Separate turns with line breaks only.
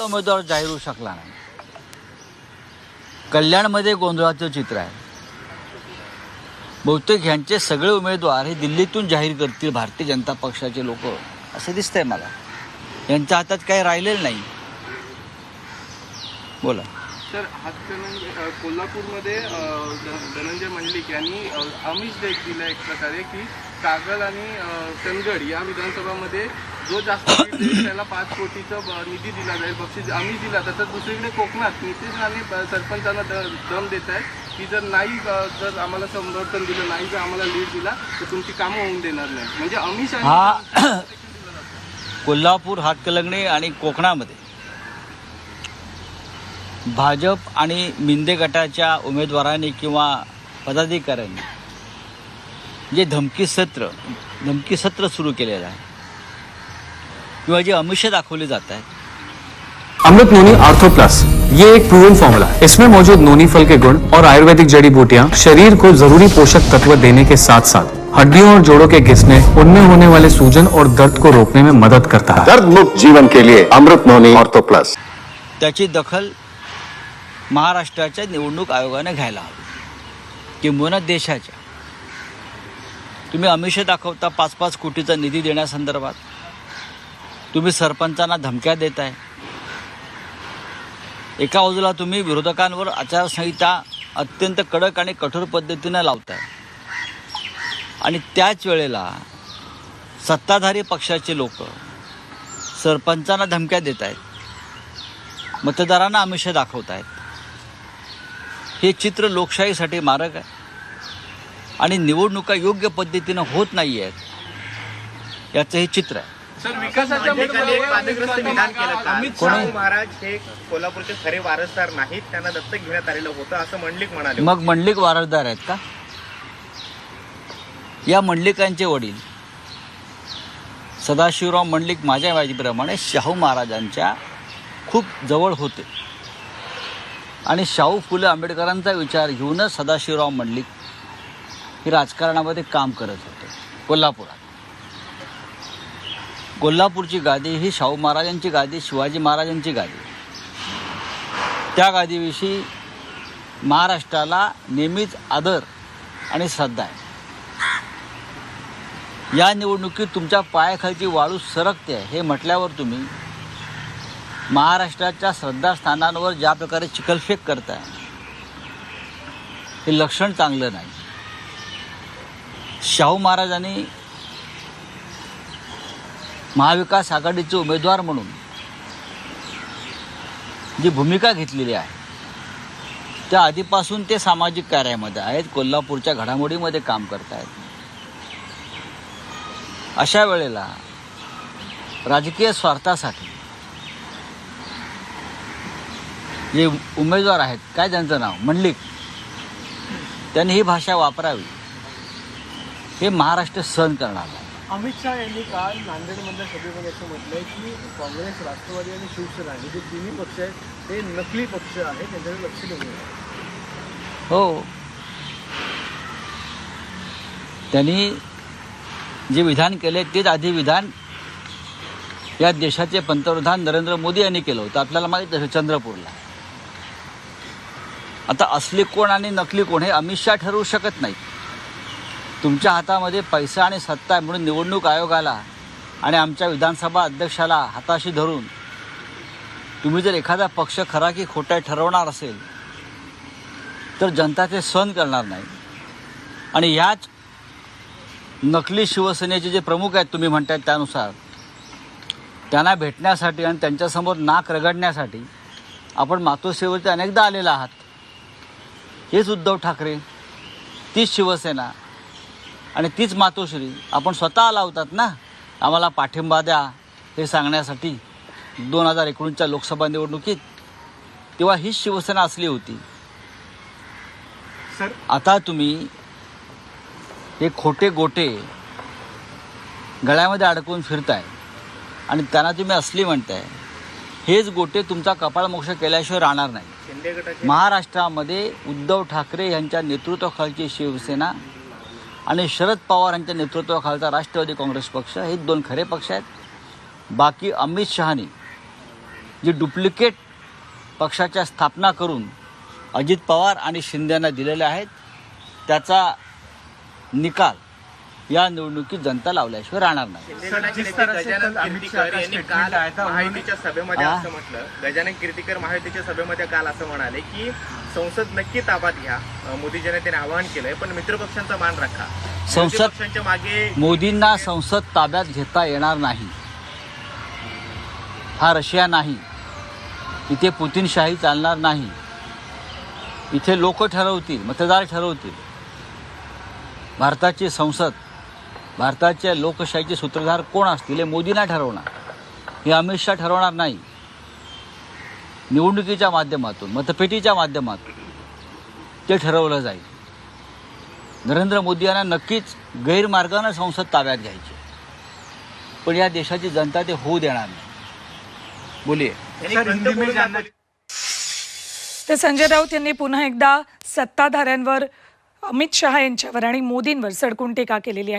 उमेदवार जाहीर होऊ शकला नाही. कल्याणमध्ये गोंधळाचं चित्र आहे. बहुतेक ह्यांचे सगळे उमेदवार हे दिल्लीतून जाहीर करतील भारतीय जनता पक्षाचे लोक. असं दिसतंय मला. यांच्या हातात काही राहिलेलं नाही. बोला.
सर कोल्हापूरमध्ये धनंजय मंडलिक यांनी आमिष देख दिला एक प्रकारे की कागल आणि तनगड या विधानसभामध्ये जो जास्त देईल त्याला पाच कोटीचा निधी दिला जाईल. बक्षीस आमिष दिला. तसंच दुसरीकडे कोकणात नितीश राणे सरपंचांना द- दम देत आहेत. की जर नाही जर आम्हाला समर्थन दिलं नाही जर आम्हाला लीड दिला तर तुमची कामं होऊन देणार नाही. म्हणजे आमिष आणि
हा. कोल्हापूर हातकलंगणे आणि कोकणामध्ये भाजप आणि मिंदे गटाच्या उमेदवारांनी किंवा पदाधिकाऱ्यांनी जे धमकी सत्र धमकी सत्र सुरू केलेलं आहे किंवा जे अमिष दाखवले जात आहेत.
अमृत नोनी आर्थो प्लस ये एक प्रूवन फॉर्मूला है। इसमें मौजूद नोनी फल के गुण और आयुर्वेदिक जड़ी बूटियां शरीर को जरूरी पोषक तत्व देने के साथ साथ हड्डियों और जोड़ों के घिसने उनमें होने वाले सूजन और दर्द को रोकने में मदद करता है।
दर्द मुक्त जीवन के लिए अमृत नोनी ऑर्थो प्लस
त्याची दखल महाराष्ट्राच्या निवडणूक आयोगाने घ्यायला हवी. किंबहुना देशाच्या. तुम्ही अमिष दाखवता पाच पाच कोटीचा निधी देण्यासंदर्भात. तुम्ही सरपंचांना धमक्या देत आहे एका बाजूला तुम्ही विरोधकांवर आचारसंहिता अत्यंत कडक आणि कठोर पद्धतीनं लावताय. आणि त्याच वेळेला सत्ताधारी पक्षाचे लोक सरपंचांना धमक्या देत आहेत मतदारांना आमिष दाखवत आहेत हे चित्र लोकशाहीसाठी मारक आहे. आणि निवडणुका योग्य पद्धतीनं होत नाही आहेत याचं हे चित्र आहे.
सर विकासाच्या
मंडलिकांनी एक वादग्रस्त विधान केलं काल.
अमित
कोण?
शहा
आहे?
शाहू महाराज हे कोल्हापूरचे खरे वारसदार नाहीत त्यांना दत्तक घेण्यात आलेलं होतं असं मंडलिक म्हणाले
मग मंडलिक वारसदार आहेत का? या मंडलिकांचे वडील सदाशिवराव मंडलिक माझ्या माहितीप्रमाणे शाहू महाराजांच्या खूप जवळ होते. आणि शाहू फुले आंबेडकरांचा विचार घेऊनच सदाशिवराव मंडलिक हे राजकारणामध्ये काम करत होते कोल्हापुरात. कोल्हापूरची गादी ही शाहू महाराजांची गादी शिवाजी महाराजांची गादी. त्या गादीविषयी महाराष्ट्राला नेहमीच आदर आणि श्रद्धा आहे. या निवडणुकीत तुमच्या पायाखालची वाळू सरकते आहे हे म्हटल्यावर तुम्ही महाराष्ट्राच्या श्रद्धास्थानांवर ज्या प्रकारे चिखलफेक करताय हे लक्षण चांगलं नाही. शाहू महाराजांनी महाविकास आघाडीचे उमेदवार म्हणून जी भूमिका घेतलेली आहे त्या आधीपासून ते सामाजिक कार्यामध्ये आहेत कोल्हापूरच्या घडामोडीमध्ये काम करत आहेत अशा वेळेला राजकीय स्वार्थासाठी जे उमेदवार आहेत काय त्यांचं नाव? मंडलिक. त्यांनी ही भाषा वापरावी. हे महाराष्ट्र सहन करणार आहे
अमित शहा यांनी काल नांदेडमधल्या सभेमध्ये असं म्हटलंय की काँग्रेस राष्ट्रवादी आणि शिवसेना हे जे तिन्ही पक्ष आहेत. ते नकली पक्ष आहेत. त्यांच्याकडे लक्ष देऊ
हो. त्यांनी जे विधान केले तेच आधी विधान या देशाचे पंतप्रधान नरेंद्र मोदी यांनी केलं होतं. आपल्याला माहीत आहे चंद्रपूरला. आता असली कोण आणि नकली कोण हे अमित शहा ठरवू शकत नाहीत. तुमच्या हातामध्ये पैसा आणि सत्ता आहे म्हणून निवडणूक आयोगाला आणि आमच्या विधानसभा अध्यक्षाला हाताशी धरून तुम्ही जर एखादा पक्ष खरा की खोटा ठरवणार असेल तर जनता ते सहन करणार नाही. आणि ह्याच नकली शिवसेनेचे जे प्रमुख आहेत तुम्ही म्हणतायत त्यानुसार त्यांना भेटण्यासाठी आणि त्यांच्यासमोर नाक रगडण्यासाठी आपण मातोश्रीवरती अनेकदा आलेला आहात. हेच उद्धव ठाकरे तीच शिवसेना आणि तीच मातोश्री. आपण स्वतः आला होतात ना? आम्हाला पाठिंबा द्या हे सांगण्यासाठी. दोन हजार एकोणीसच्या लोकसभा निवडणुकीत तेव्हा हीच शिवसेना असली होती.
सर.
आता तुम्ही हे खोटे गोटे गळ्यामध्ये अडकवून फिरताय आणि त्यांना तुम्ही असली म्हणताय. हेच गोटे तुमचा कपाळमोक्ष केल्याशिवाय राहणार नाही. महाराष्ट्रामध्ये उद्धव ठाकरे यांच्या नेतृत्वाखालची शिवसेना आणि शरद पवार यांच्या नेतृत्वाखालचा राष्ट्रवादी काँग्रेस पक्ष हे दोन खरे पक्ष आहेत. बाकी अमित शहानी जी डुप्लिकेट पक्षाच्या स्थापना करून अजित पवार आणि शिंदेना दिलेल्या आहेत त्याचा निकाल या निवडणुकीत जनता लावल्याशिवाय राहणार नाही.
शिंदे गटाचे नेते गजानन कीर्तीकर यांनी काल महायुतीच्या सभेमध्ये? असं म्हटलं. गजानन कीर्तीकर महायुतीच्या सभेमध्ये काल असं म्हणाले की संसद नक्की ताब्यात घ्या. अं, मोदी जनतेने आवाहन केलंय पण मित्रपक्षांचा मान राखा.
संसद-
पक्षांच्या मागे
मोदींना संसद ताब्यात घेता येणार नाही. हा रशिया नाही. इथे पुतीनशाही चालणार नाही. इथे लोक ठरवतील मतदार ठरवतील. भारताची संसद भारताच्या लोकशाहीचे सूत्रधार कोण असतील हे मोदींना ठरवणार. हे अमित शहा ठरवणार नाही. निवडणुकीच्या माध्यमातून मतपेटीच्या माध्यमातून ते ठरवलं जाईल. नरेंद्र मोदी यांना नक्कीच गैरमार्गानं संसद ताब्यात घ्यायची पण या देशाची जनता ते होऊ देणार नाही. बोलिये.
तर संजय राऊत यांनी पुन्हा एकदा सत्ताधाऱ्यांवर अमित शहा यांच्यावर आणि मोदींवर सडकून टीका केलेली आहे.